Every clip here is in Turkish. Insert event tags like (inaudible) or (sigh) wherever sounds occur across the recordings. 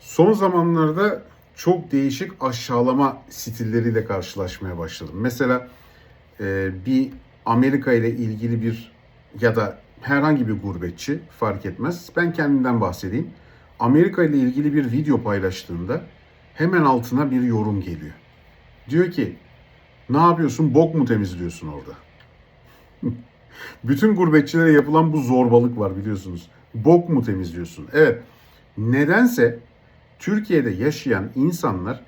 Son zamanlarda çok değişik aşağılama stilleriyle karşılaşmaya başladım. Mesela e, bir Amerika ile ilgili bir ya da herhangi bir gurbetçi fark etmez. Ben kendimden bahsedeyim. Amerika ile ilgili bir video paylaştığında hemen altına bir yorum geliyor. Diyor ki ne yapıyorsun bok mu temizliyorsun orada? (laughs) Bütün gurbetçilere yapılan bu zorbalık var biliyorsunuz. Bok mu temizliyorsun? Evet. Nedense Türkiye'de yaşayan insanlar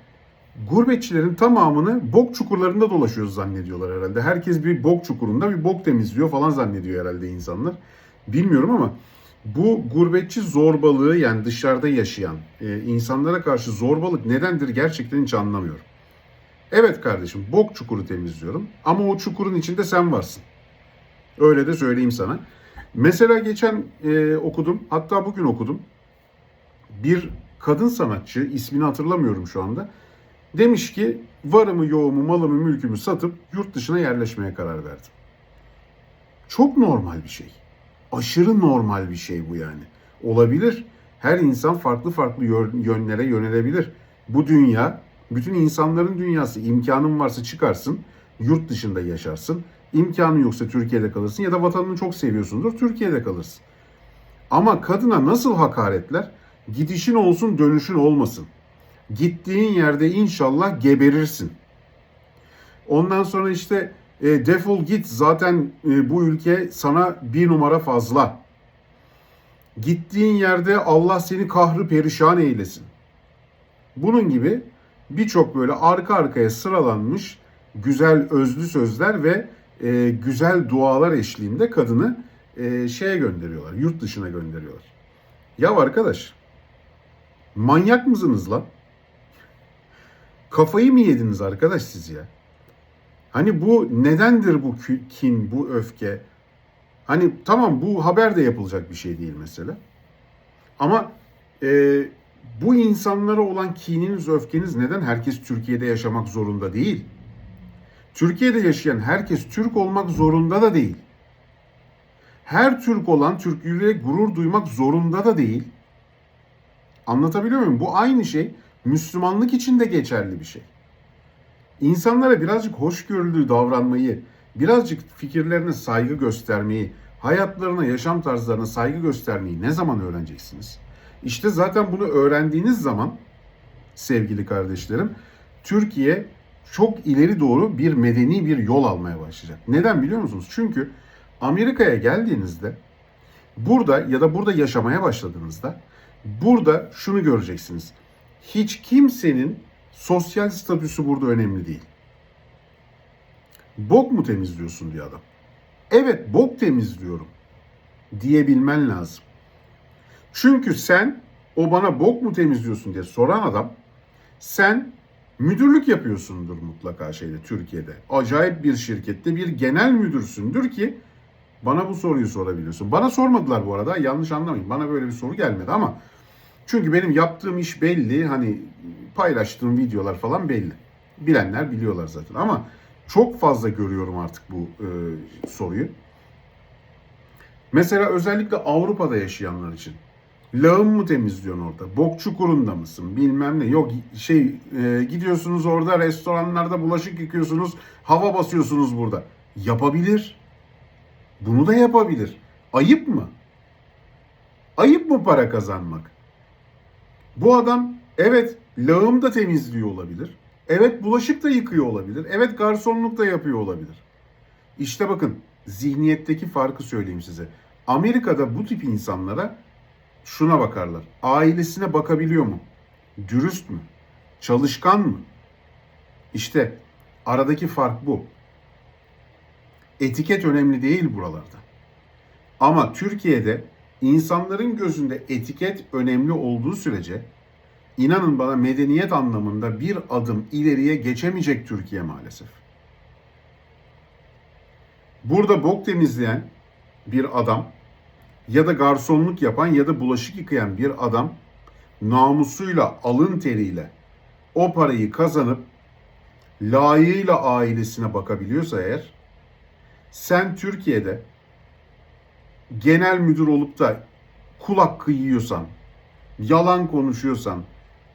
gurbetçilerin tamamını bok çukurlarında dolaşıyoruz zannediyorlar herhalde. Herkes bir bok çukurunda bir bok temizliyor falan zannediyor herhalde insanlar. Bilmiyorum ama bu gurbetçi zorbalığı yani dışarıda yaşayan e, insanlara karşı zorbalık nedendir gerçekten hiç anlamıyorum. Evet kardeşim bok çukuru temizliyorum ama o çukurun içinde sen varsın. Öyle de söyleyeyim sana. Mesela geçen e, okudum hatta bugün okudum. Bir kadın sanatçı ismini hatırlamıyorum şu anda. Demiş ki varımı yoğumu malımı mülkümü satıp yurt dışına yerleşmeye karar verdim. Çok normal bir şey. Aşırı normal bir şey bu yani. Olabilir. Her insan farklı farklı yö- yönlere yönelebilir. Bu dünya, bütün insanların dünyası. İmkanın varsa çıkarsın, yurt dışında yaşarsın. İmkanın yoksa Türkiye'de kalırsın ya da vatanını çok seviyorsundur, Türkiye'de kalırsın. Ama kadına nasıl hakaretler? Gidişin olsun dönüşün olmasın. Gittiğin yerde inşallah geberirsin. Ondan sonra işte e, defol git zaten e, bu ülke sana bir numara fazla. Gittiğin yerde Allah seni kahrı perişan eylesin. Bunun gibi birçok böyle arka arkaya sıralanmış güzel özlü sözler ve e, güzel dualar eşliğinde kadını e, şeye gönderiyorlar, yurt dışına gönderiyorlar. Ya arkadaş, manyak mısınız lan? Kafayı mı yediniz arkadaş siz ya? Hani bu nedendir bu kin, bu öfke? Hani tamam bu haber de yapılacak bir şey değil mesela. Ama e, bu insanlara olan kininiz, öfkeniz neden? Herkes Türkiye'de yaşamak zorunda değil. Türkiye'de yaşayan herkes Türk olmak zorunda da değil. Her Türk olan Türklüğüyle gurur duymak zorunda da değil. Anlatabiliyor muyum? Bu aynı şey Müslümanlık için de geçerli bir şey. İnsanlara birazcık hoşgörülü davranmayı, birazcık fikirlerine saygı göstermeyi, hayatlarına, yaşam tarzlarına saygı göstermeyi ne zaman öğreneceksiniz? İşte zaten bunu öğrendiğiniz zaman sevgili kardeşlerim, Türkiye çok ileri doğru bir medeni bir yol almaya başlayacak. Neden biliyor musunuz? Çünkü Amerika'ya geldiğinizde burada ya da burada yaşamaya başladığınızda burada şunu göreceksiniz. Hiç kimsenin sosyal statüsü burada önemli değil. Bok mu temizliyorsun diyor adam. Evet bok temizliyorum diyebilmen lazım. Çünkü sen o bana bok mu temizliyorsun diye soran adam sen müdürlük yapıyorsundur mutlaka şeyde Türkiye'de. Acayip bir şirkette bir genel müdürsündür ki bana bu soruyu sorabiliyorsun. Bana sormadılar bu arada yanlış anlamayın. Bana böyle bir soru gelmedi ama çünkü benim yaptığım iş belli. Hani paylaştığım videolar falan belli. Bilenler biliyorlar zaten ama çok fazla görüyorum artık bu e, soruyu. Mesela özellikle Avrupa'da yaşayanlar için. Lağım mı temizliyorsun orada? Bok çukurunda mısın? Bilmem ne. Yok şey e, gidiyorsunuz orada restoranlarda bulaşık yıkıyorsunuz. Hava basıyorsunuz burada. Yapabilir. Bunu da yapabilir. Ayıp mı? Ayıp mı para kazanmak? Bu adam evet lağım da temizliyor olabilir. Evet bulaşık da yıkıyor olabilir. Evet garsonluk da yapıyor olabilir. İşte bakın zihniyetteki farkı söyleyeyim size. Amerika'da bu tip insanlara şuna bakarlar. Ailesine bakabiliyor mu? Dürüst mü? Çalışkan mı? İşte aradaki fark bu. Etiket önemli değil buralarda. Ama Türkiye'de insanların gözünde etiket önemli olduğu sürece inanın bana medeniyet anlamında bir adım ileriye geçemeyecek Türkiye maalesef. Burada bok temizleyen bir adam ya da garsonluk yapan ya da bulaşık yıkayan bir adam namusuyla, alın teriyle o parayı kazanıp layığıyla ailesine bakabiliyorsa eğer sen Türkiye'de genel müdür olup da kul hakkı yiyorsan, yalan konuşuyorsan,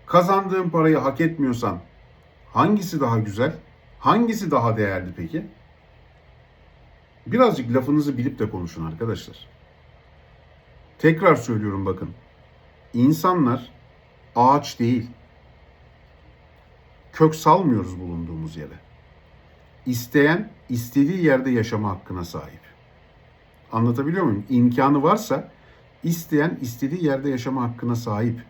kazandığın parayı hak etmiyorsan hangisi daha güzel? Hangisi daha değerli peki? Birazcık lafınızı bilip de konuşun arkadaşlar. Tekrar söylüyorum bakın. İnsanlar ağaç değil. Kök salmıyoruz bulunduğumuz yere. İsteyen istediği yerde yaşama hakkına sahip. Anlatabiliyor muyum? İmkanı varsa isteyen istediği yerde yaşama hakkına sahip.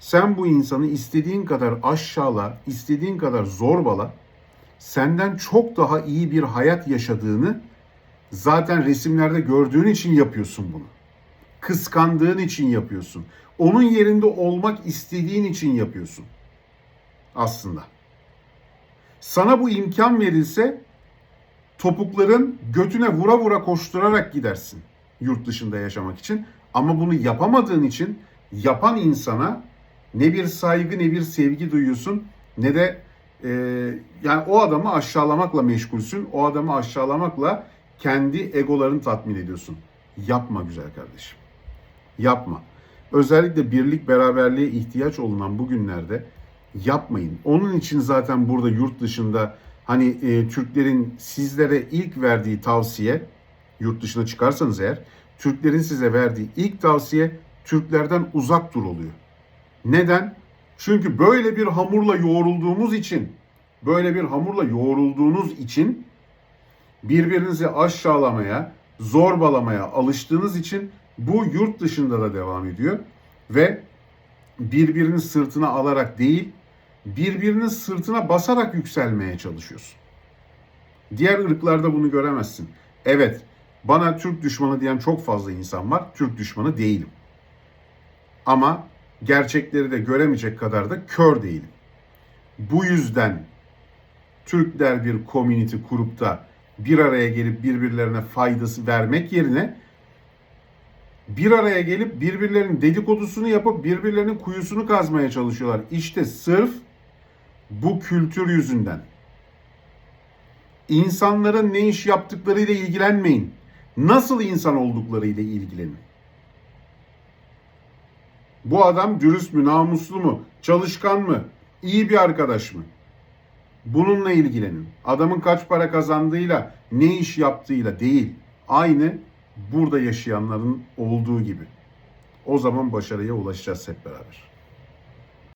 Sen bu insanı istediğin kadar aşağıla, istediğin kadar zorbala, senden çok daha iyi bir hayat yaşadığını zaten resimlerde gördüğün için yapıyorsun bunu. Kıskandığın için yapıyorsun. Onun yerinde olmak istediğin için yapıyorsun. Aslında. Sana bu imkan verilse topukların götüne vura vura koşturarak gidersin yurt dışında yaşamak için. Ama bunu yapamadığın için yapan insana ne bir saygı ne bir sevgi duyuyorsun ne de e, yani o adamı aşağılamakla meşgulsün. O adamı aşağılamakla kendi egolarını tatmin ediyorsun. Yapma güzel kardeşim. Yapma. Özellikle birlik beraberliğe ihtiyaç olunan bu günlerde yapmayın. Onun için zaten burada yurt dışında hani e, Türklerin sizlere ilk verdiği tavsiye yurt dışına çıkarsanız eğer Türklerin size verdiği ilk tavsiye Türklerden uzak dur oluyor. Neden? Çünkü böyle bir hamurla yoğrulduğumuz için, böyle bir hamurla yoğrulduğunuz için birbirinizi aşağılamaya, zorbalamaya alıştığınız için bu yurt dışında da devam ediyor ve birbirini sırtına alarak değil, birbirinin sırtına basarak yükselmeye çalışıyorsun. Diğer ırklarda bunu göremezsin. Evet, bana Türk düşmanı diyen çok fazla insan var. Türk düşmanı değilim. Ama gerçekleri de göremeyecek kadar da kör değilim. Bu yüzden Türkler bir community kurup da bir araya gelip birbirlerine faydası vermek yerine bir araya gelip birbirlerinin dedikodusunu yapıp birbirlerinin kuyusunu kazmaya çalışıyorlar. İşte sırf bu kültür yüzünden. İnsanların ne iş yaptıklarıyla ilgilenmeyin. Nasıl insan olduklarıyla ilgilenin. Bu adam dürüst mü, namuslu mu, çalışkan mı, iyi bir arkadaş mı? Bununla ilgilenin. Adamın kaç para kazandığıyla, ne iş yaptığıyla değil. Aynı burada yaşayanların olduğu gibi. O zaman başarıya ulaşacağız hep beraber.